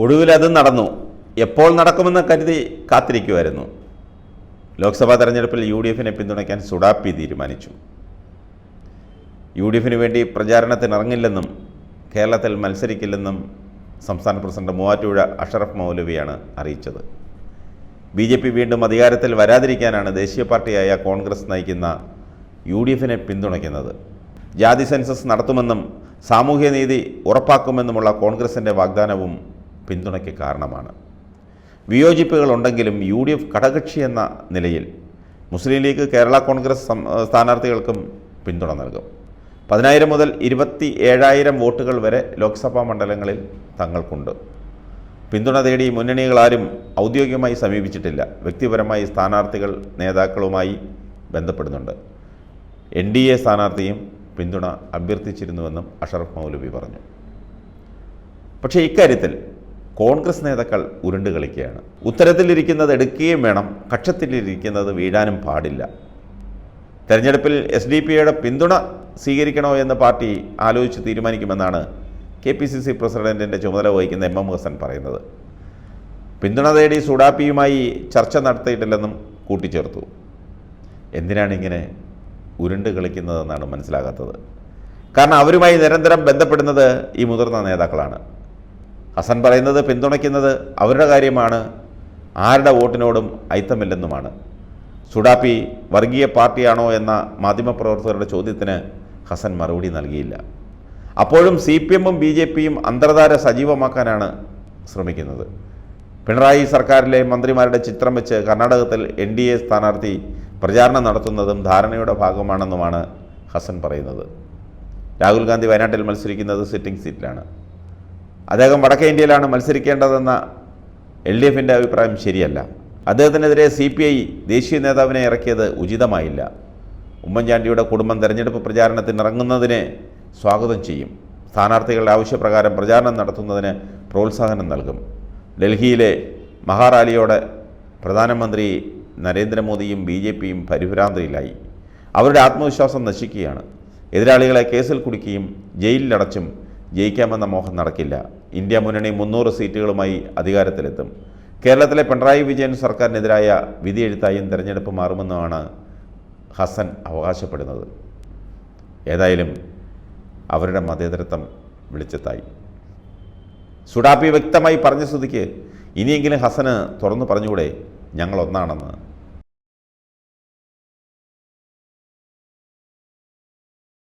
ഒടുവിൽ അത് നടന്നു. എപ്പോൾ നടക്കുമെന്ന് കരുതി കാത്തിരിക്കുമായിരുന്നു ലോക്സഭാ തെരഞ്ഞെടുപ്പിൽ യു ഡി എഫിനെ പിന്തുണയ്ക്കാൻ സുഡാപ്പി തീരുമാനിച്ചു. യു ഡി എഫിന് വേണ്ടി പ്രചാരണത്തിനിറങ്ങില്ലെന്നും കേരളത്തിൽ മത്സരിക്കില്ലെന്നും സംസ്ഥാന പ്രസിഡന്റ് മൂവാറ്റുപുഴ അഷറഫ് മൗലവിയാണ് അറിയിച്ചത്. ബി ജെ പി വീണ്ടും അധികാരത്തിൽ വരാതിരിക്കാനാണ് ദേശീയ പാർട്ടിയായ കോൺഗ്രസ് നയിക്കുന്ന യു ഡി എഫിനെ പിന്തുണയ്ക്കുന്നത്. ജാതി സെൻസസ് നടത്തുമെന്നും സാമൂഹ്യനീതി ഉറപ്പാക്കുമെന്നുമുള്ള കോൺഗ്രസിന്റെ വാഗ്ദാനവും പിന്തുണയ്ക്ക് കാരണമാണ്. വിയോജിപ്പുകളുണ്ടെങ്കിലും യു ഡി എഫ് ഘടകക്ഷി എന്ന നിലയിൽ മുസ്ലിം ലീഗ് കേരള കോൺഗ്രസ് സ്ഥാനാർത്ഥികൾക്കും പിന്തുണ നൽകും. പതിനായിരം മുതൽ ഇരുപത്തി ഏഴായിരം വോട്ടുകൾ വരെ ലോക്സഭാ മണ്ഡലങ്ങളിൽ തങ്ങൾക്കുണ്ട്. പിന്തുണ തേടി മുന്നണികളാരും ഔദ്യോഗികമായി സമീപിച്ചിട്ടില്ല. വ്യക്തിപരമായി സ്ഥാനാർത്ഥികൾ നേതാക്കളുമായി ബന്ധപ്പെടുന്നുണ്ട്. എൻ ഡി എ സ്ഥാനാർത്ഥിയും പിന്തുണ അഭ്യർത്ഥിച്ചിരുന്നുവെന്നും അഷറഫ് മൗലവി പറഞ്ഞു. പക്ഷേ ഇക്കാര്യത്തിൽ കോൺഗ്രസ് നേതാക്കൾ ഉരുണ്ട് കളിക്കുകയാണ്. ഉത്തരത്തിലിരിക്കുന്നത് എടുക്കുകയും വേണം കക്ഷത്തിലിരിക്കുന്നത് വീഴാനും പാടില്ല. തെരഞ്ഞെടുപ്പിൽ എസ് ഡി പി യുടെ പിന്തുണ സ്വീകരിക്കണോ എന്ന് പാർട്ടി ആലോചിച്ച് തീരുമാനിക്കുമെന്നാണ് കെ പി സി സി പ്രസിഡന്റിന്റെ ചുമതല വഹിക്കുന്ന എം എം ഹസൻ പറയുന്നത്. പിന്തുണ തേടി സുഡാപ്പിയുമായി ചർച്ച നടത്തിയിട്ടില്ലെന്നും കൂട്ടിച്ചേർത്തു. എന്തിനാണ് ഇങ്ങനെ ഉരുണ്ട് കളിക്കുന്നതെന്നാണ് മനസ്സിലാകാത്തത്. കാരണം അവരുമായി നിരന്തരം ബന്ധപ്പെടുന്നത് ഈ മുതിർന്ന നേതാക്കളാണ്. ഹസൻ പറയുന്നത് പിന്തുണയ്ക്കുന്നത് അവരുടെ കാര്യമാണ് ആരുടെ വോട്ടിനോടും ഐത്തമില്ലെന്നുമാണ് സുഡാപ്പി വർഗീയ പാർട്ടിയാണോ എന്ന മാധ്യമപ്രവർത്തകരുടെ ചോദ്യത്തിന് ഹസൻ മറുപടി നൽകിയില്ല. അപ്പോഴും സി പി എമ്മും ബി ജെ പിയും അന്തർധാര സജീവമാക്കാനാണ് ശ്രമിക്കുന്നത്. പിണറായി സർക്കാരിലെ മന്ത്രിമാരുടെ ചിത്രം വെച്ച് കർണാടകത്തിൽ എൻ ഡി എ സ്ഥാനാർത്ഥി പ്രചാരണം നടത്തുന്നതും ധാരണയുടെ ഭാഗമാണെന്നുമാണ് ഹസൻ പറയുന്നത്. രാഹുൽ ഗാന്ധി വയനാട്ടിൽ മത്സരിക്കുന്നത് സിറ്റിംഗ് സീറ്റിലാണ്. അദ്ദേഹം വടക്കേ ഇന്ത്യയിലാണ് മത്സരിക്കേണ്ടതെന്ന എൽ ഡി എഫിന്റെ അഭിപ്രായം ശരിയല്ല. അദ്ദേഹത്തിനെതിരെ സി പി ഐ ദേശീയ നേതാവിനെ ഇറക്കിയത് ഉചിതമായില്ല. ഉമ്മൻചാണ്ടിയുടെ കുടുംബം തെരഞ്ഞെടുപ്പ് പ്രചാരണത്തിന് ഇറങ്ങുന്നതിനെ സ്വാഗതം ചെയ്യും. സ്ഥാനാർത്ഥികളുടെ ആവശ്യപ്രകാരം പ്രചാരണം നടത്തുന്നതിന് പ്രോത്സാഹനം നൽകും. ഡൽഹിയിലെ മഹാറാലിയോടെ പ്രധാനമന്ത്രി നരേന്ദ്രമോദിയും ബി ജെ പിയും പരിഭ്രാന്തിയിലായി. അവരുടെ ആത്മവിശ്വാസം നശിക്കുകയാണ്. എതിരാളികളെ കേസിൽ കുടുക്കിയും ജയിലിലടച്ചും ജയിക്കാമെന്ന മോഹം നടക്കില്ല. ഇന്ത്യ മുന്നണി മുന്നൂറ് സീറ്റുകളുമായി അധികാരത്തിലെത്തും. കേരളത്തിലെ പിണറായി വിജയൻ സർക്കാരിനെതിരായ വിധിയെഴുത്തായും തെരഞ്ഞെടുപ്പ് മാറുമെന്നുമാണ് ഹസൻ അവകാശപ്പെടുന്നത്. ഏതായാലും അവരുടെ മതേതരത്വം വെളിച്ചത്തായി. സുഡാപ്പി വ്യക്തമായി പറഞ്ഞ സ്ഥിതിക്ക് ഇനിയെങ്കിലും ഹസന് തുറന്നു പറഞ്ഞുകൂടെ ഞങ്ങൾ ഒന്നാണെന്ന്